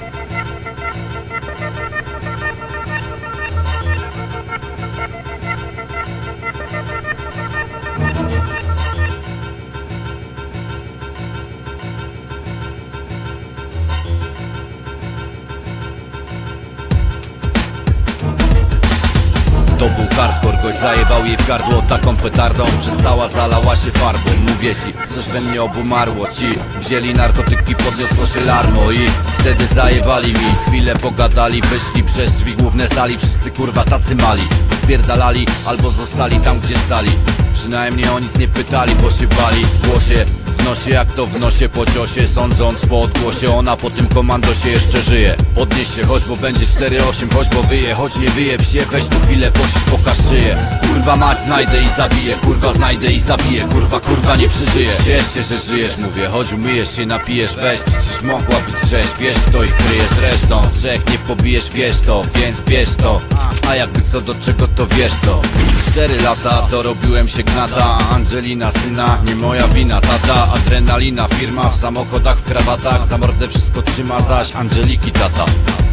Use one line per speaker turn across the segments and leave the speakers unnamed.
Thank you. To był hardcore, gość zajebał jej w gardło taką petardą Że cała zalała się farbą. Mówię ci, coś we mnie obumarło. Ci wzięli narkotyki, podniosło się larmo I wtedy zajebali mi. Chwilę pogadali, wyszli przez drzwi główne sali. Wszyscy kurwa tacy mali. Spierdalali albo zostali tam gdzie stali. Przynajmniej o nic nie pytali, bo się bali. W głosie w nosie jak to w nosie po ciosie Sądząc po odgłosie. Ona po tym komandosie jeszcze żyje. Podnieś się choć bo będzie 4-8 Choć bo wyje, choć nie wyje się Weź tu chwilę posić, pokaż szyję. Kurwa mać znajdę i zabiję. Kurwa znajdę i zabiję. Kurwa kurwa nie przeżyję. Ciesz się, że żyjesz mówię. Chodź umyjesz się, napijesz. Weź Przecież mogła być rzeź. Wiesz kto ich kryje. Z resztą Trzech nie pobijesz, wiesz to. Więc bierz to. A jakby co do czego to wiesz co? Cztery lata dorobiłem się gnata. Angelina syna, nie moja wina Tata, adrenalina, firma w samochodach, w krawatach Za mordę wszystko trzyma zaś Angeliki tata.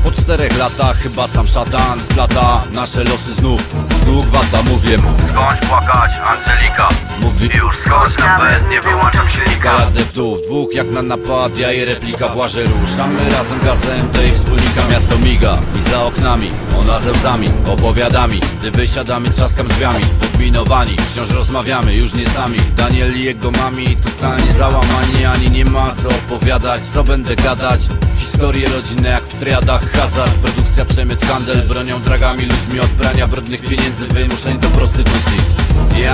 Po czterech latach chyba sam szatan splata Nasze losy znów, znów wata mówię
Skończ płakać, Angelika.
Mówi
Już skocz na bez, nie wyłączam silnika.
Jadę w dół, dwóch jak na napad Ja i replika włażę ruszamy razem gazem Tej wspólnika miasto miga. I za oknami, ona ze łzami Opowiadami, gdy wysiadamy trzaskam drzwiami. Podminowani, wciąż rozmawiamy Już nie sami, Daniel i jego mami Totalnie załamani, ani nie ma co opowiadać Co będę gadać Historie rodzinne jak w triadach Hazard, produkcja, przemyt, handel Bronią, dragami, ludźmi od prania brudnych pieniędzy Wymuszeń do prostytucji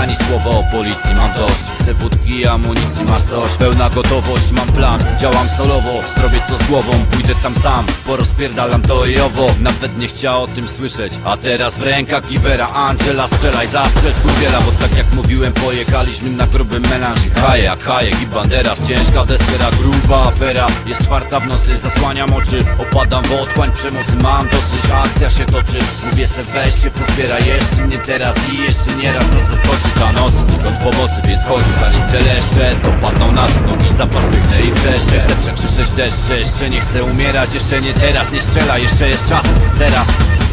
ani słowa o policji, mam dość. Chcę wódki amunicji, masz coś. Pełna gotowość, mam plan. Działam solowo, zrobię to z głową Pójdę tam sam, porozpierdalam to i owo. Nawet nie chciała o tym słyszeć. A teraz w rękach Givera Angela, strzelaj, zastrzel skurwiela Bo tak jak mówiłem, pojechaliśmy na gruby melanż. I Hajek, Hajek i Banderas Ciężka deskera, gruba afera. Jest czwarta w nocy, zasłaniam oczy. Opadam w otchłań przemocy, mam dosyć. Akcja się toczy, mówię se weź się pozbiera Jeszcze nie teraz i jeszcze nie raz. Nas zaskoczy ta noc Znikąd pomocy, więc chodzi zanim te leszcze Dopadną nas nogi, zapas biegnę i wrzeszcze Chcę przekrzyczeć deszcze, jeszcze nie chcę umierać Jeszcze nie teraz, nie strzela, jeszcze jest czas, teraz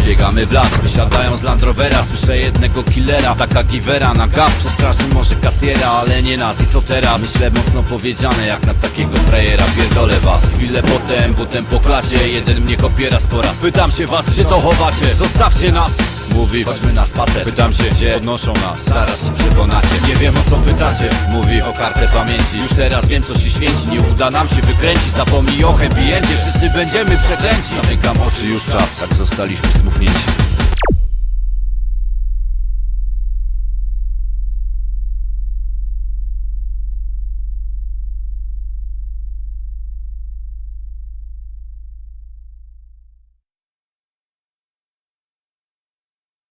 Biegamy w las, wysiadają z Land Rovera Słyszę jednego killera, taka giwera Na gap przestraszy może kasjera, ale nie nas I co teraz? Myślę mocno powiedziane Jak na takiego frajera pierdolę was Chwilę potem, potem po klacie Jeden mnie kopiera z poraz Pytam się was, gdzie to chowacie? Zostawcie nas! Mówi, chodźmy na spacer. Pytam się, gdzie podnoszą nas. Zaraz się przekonacie. Nie wiem o co pytacie. Mówi o kartę pamięci. Już teraz wiem co się święci. Nie uda nam się wykręcić. Zapomnij o happy endzie Wszyscy będziemy przeklęci. Zamykam oczy, już czas. Tak zostaliśmy zdmuchnięci